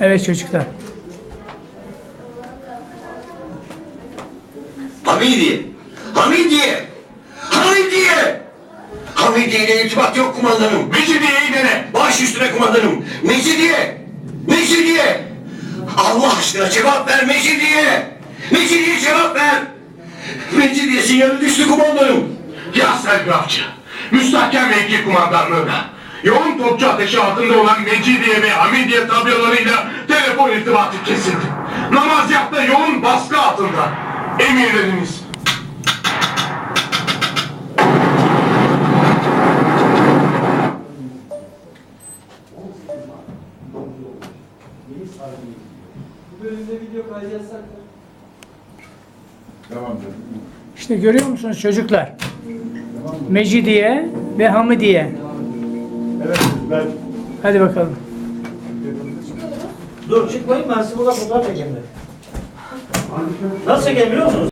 Evet çocuklar. Hamidi! Hamidi! Hamidi! Hamidi ile irtibat yok kumandanım. Mecidiye'yi dene. Baş üstüne kumandanım. Mecidiye! Mecidiye! Allah aşkına cevap ver Mecidiye! Mecidiye cevap ver! Mecidiye sinyali düştü kumandanım. Yaz telgrafçı. Müstahkem mevki kumandanlığına. Yoğun topçu ateşi altında olan Mecidiye ve Hamidiye tablolarıyla telefon irtibatı kesildi. Namazyahta yoğun baskı altında. Emirleriniz. Bu bölümde video kaydı yasak. İşte görüyor musunuz çocuklar? Mecidiye ve Hamidiye. Evet, ben Hadi bakalım. Dur çıkmayın ben size burada fotoğraf çekeyim de. Nasıl çekeyim biliyor musunuz?